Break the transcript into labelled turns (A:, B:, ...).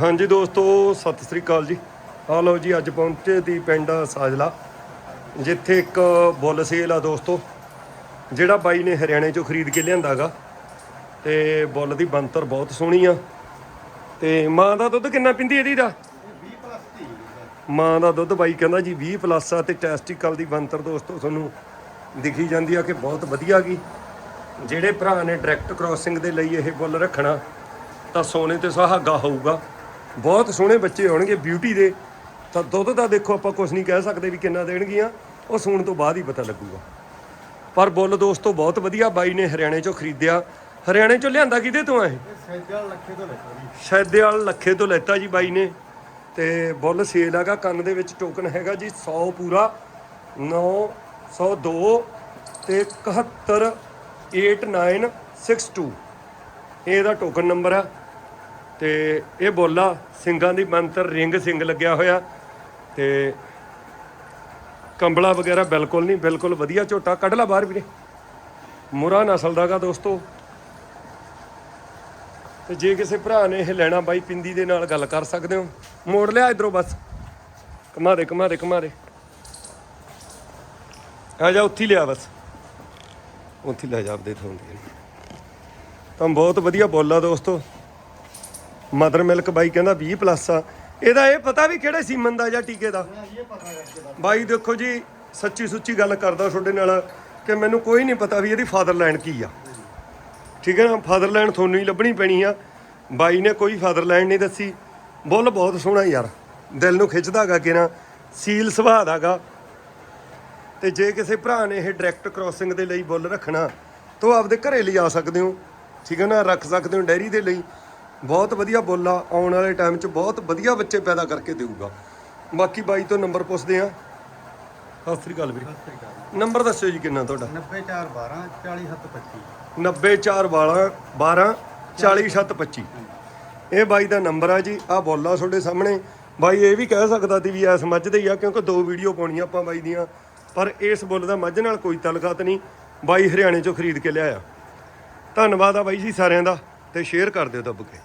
A: ਹਾਂਜੀ ਦੋਸਤੋ, ਸਤਿ ਸ੍ਰੀ ਅਕਾਲ ਜੀ। ਆ ਲਓ ਜੀ, ਅੱਜ ਪਹੁੰਚੇ ਦੀ ਪਿੰਡ ਸਾਜਲਾ, ਜਿੱਥੇ ਇੱਕ ਬੁੱਲ ਸੇਲ ਆ ਦੋਸਤੋ, ਜਿਹੜਾ ਬਾਈ ਨੇ ਹਰਿਆਣੇ ਚੋਂ ਖਰੀਦ ਕੇ ਲਿਆਂਦਾਗਾ ਤੇ ਬੁੱਲ ਦੀ ਬੰਤਰ ਬਹੁਤ ਸੋਹਣੀ ਆ। ਤੇ ਮਾਂ ਦਾ ਦੁੱਧ ਕਿੰਨਾ ਪਿੰਦੀ ਇਹਦੀ ਦਾ? ਮਾਂ ਦਾ ਦੁੱਧ ਬਾਈ ਕਹਿੰਦਾ ਜੀ 20 ਪਲੱਸ ਆ, ਤੇ ਟੈਸਟੀਕਲ ਦੀ ਬੰਤਰ ਦੋਸਤੋ ਤੁਹਾਨੂੰ ਦਿਖੀ ਜਾਂਦੀ ਆ ਕਿ ਬਹੁਤ ਵਧੀਆ ਗੀ। ਜਿਹੜੇ ਭਰਾ ਨੇ ਡਾਇਰੈਕਟ ਕ੍ਰਾਸਿੰਗ ਦੇ ਲਈ ਇਹ ਬੁੱਲ ਰੱਖਣਾ, ਤਾਂ ਸੋਨੇ ਤੇ ਸੁਹਾਗਾ ਹੋਊਗਾ। ਬਹੁਤ ਸੋਹਣੇ ਬੱਚੇ ਹੋਣਗੇ ਬਿਊਟੀ ਦੇ। ਤਾਂ ਦੁੱਧ ਦਾ ਦੇਖੋ ਆਪਾਂ ਕੁਝ ਨਹੀਂ ਕਹਿ ਸਕਦੇ ਵੀ ਕਿੰਨਾ ਦੇਣਗੀਆਂ। ਉਹ ਸੂਣ ਤੋਂ ਬਾਅਦ ਹੀ ਪਤਾ ਲੱਗੂਗਾ। ਪਰ ਬੁੱਲ ਦੋਸਤੋ ਬਹੁਤ ਵਧੀਆ ਬਾਈ ਨੇ ਹਰਿਆਣੇ ਚੋਂ ਖਰੀਦਿਆ। ਹਰਿਆਣੇ ਚੋਂ ਲਿਆਂਦਾ ਕਿਹਦੇ ਤੋਂ ਆ ਇਹ?
B: ਸੈਜਲ ਲੱਖੇ ਤੋਂ ਲੱਖਾ ਜੀ।
A: ਸ਼ੈਦੇ ਵਾਲ ਲੱਖੇ ਤੋਂ ਲੈਤਾ ਜੀ ਬਾਈ ਨੇ। ਤੇ ਬੁੱਲ ਸੇਲ ਹੈਗਾ ਕੰਨ ਦੇ ਵਿੱਚ ਟੋਕਨ ਹੈਗਾ ਜੀ 100 ਪੂਰਾ 902 ਤੇ 71 8962 ਇਹ ਇਹਦਾ ਟੋਕਨ ਨੰਬਰ ਆ। ਤੇ ਇਹ ਬੋਲਾ ਸਿੰਘਾਂ ਦੀ ਮੰਤਰ ਰਿੰਗ ਸਿੰਘ ਲੱਗਿਆ ਹੋਇਆ ਤੇ ਕੰਬਲਾ ਵਗੈਰਾ ਬਿਲਕੁਲ ਨਹੀਂ, ਬਿਲਕੁਲ ਵਧੀਆ ਝੋਟਾ, ਕੱਢ ਲਾ ਬਾਹਰ ਵੀਰੇ। ਮੁਰਾ ਨਸਲ ਦਾਗਾ ਦੋਸਤੋ। ਤੇ ਜੇ ਕਿਸੇ ਭਰਾ ਨੇ ਇਹ ਲੈਣਾ ਬਾਈ, ਪਿੰਦੀ ਦੇ ਨਾਲ ਗੱਲ ਕਰ ਸਕਦੇ ਹੋ। ਮੋੜ ਲਿਆ ਇਧਰੋਂ ਬਸ। ਕਮਾ ਦੇ ਕਮਾ ਦੇ ਕਮਾ ਦੇ। ਆ ਜਾ, ਉੱਥੇ ਲਿਆ ਬਸ। ਉੱਥੇ ਲੈ ਜਾ, ਆਪਦੇ ਥੋਂ ਦੀ ਤਾਂ ਬਹੁਤ ਵਧੀਆ ਬੋਲਾ ਦੋਸਤੋ। ਮਦਰ ਮਿਲਕ ਬਾਈ ਕਹਿੰਦਾ 20 ਪਲੱਸ ਆ। ਇਹਦਾ ਇਹ ਪਤਾ ਵੀ ਕਿਹੜੇ ਸੀਮਨ ਦਾ ਜਾਂ ਟੀਕੇ ਦਾ? ਬਾਈ ਦੇਖੋ ਜੀ, ਸੱਚੀ ਸੁੱਚੀ ਗੱਲ ਕਰਦਾ ਤੁਹਾਡੇ ਨਾਲ ਕਿ ਮੈਨੂੰ ਕੋਈ ਨਹੀਂ ਪਤਾ ਵੀ ਇਹਦੀ ਫਾਦਰਲੈਂਡ ਕੀ ਆ। ਠੀਕ ਹੈ ਨਾ? ਫਾਦਰਲੈਂਡ ਤੁਹਾਨੂੰ ਹੀ ਲੱਭਣੀ ਪੈਣੀ ਆ। ਬਾਈ ਨੇ ਕੋਈ ਫਾਦਰਲੈਂਡ ਨਹੀਂ ਦੱਸੀ। ਬੁੱਲ ਬਹੁਤ ਸੋਹਣਾ ਯਾਰ। ਦਿਲ ਨੂੰ ਖਿੱਚਦਾਗਾ ਕਿ ਨਾ, ਸੀਲ ਸੁਭਾਅ ਦਾਗਾ ਤੇ ਜੇ ਕਿਸੇ ਭਰਾ ਨੇ ਇਹ ਡਾਇਰੈਕਟ ਕ੍ਰਾਸਿੰਗ ਦੇ ਲਈ ਬੁੱਲ ਰੱਖਣਾ, ਤਾਂ ਉਹ ਆਪਦੇ ਘਰੇ ਆ ਸਕਦੇ ਹੋ। ਠੀਕ ਹੈ ਨਾ? ਰੱਖ ਸਕਦੇ ਹੋ ਡੈਰੀ ਦੇ ਲਈ। ਬਹੁਤ ਵਧੀਆ ਬੁੱਲ ਆ ਆਉਣ ਵਾਲੇ ਟਾਈਮ 'ਚ ਬਹੁਤ ਵਧੀਆ ਬੱਚੇ ਪੈਦਾ ਕਰਕੇ ਦੇਊਗਾ। ਬਾਕੀ ਬਾਈ ਤੋਂ ਨੰਬਰ ਪੁੱਛਦੇ ਆ ਸਤਿ ਸ੍ਰੀ ਅਕਾਲ ਵੀਰੇ।
B: ਸਤਿ ਸ੍ਰੀ ਅਕਾਲ
A: ਨੰਬਰ ਦੱਸਿਓ ਜੀ ਕਿੰਨਾ ਤੁਹਾਡਾ?
B: 9412 40725
A: 904 12 12 40 25 ਇਹ ਬਾਈ ਦਾ ਨੰਬਰ ਆ ਜੀ ਆ ਬੋਲਾ ਤੁਹਾਡੇ ਸਾਹਮਣੇ। ਬਾਈ ਇਹ ਵੀ ਕਹਿ ਸਕਦਾ ਸੀ ਵੀ ਐਸ ਮੱਝ ਦੇ ਹੀ ਆ ਕਿਉਂਕਿ ਦੋ ਵੀਡੀਓ ਪਾਉਣੀਆਂ ਆਪਾਂ ਬਾਈ ਦੀਆਂ। ਪਰ ਇਸ ਬੁੱਲ ਦਾ ਮੱਝ ਨਾਲ ਕੋਈ ਤਲਕਾਤ ਨਹੀਂ ਬਾਈ ਹਰਿਆਣੇ ਚੋਂ ਖਰੀਦ ਕੇ ਲਿਆਇਆ। ਧੰਨਵਾਦ ਆ ਬਾਈ ਜੀ ਸਾਰਿਆਂ ਦਾ ਤੇ ਸ਼ੇਅਰ ਕਰ ਦਿਓ ਦੱਬ ਕੇ।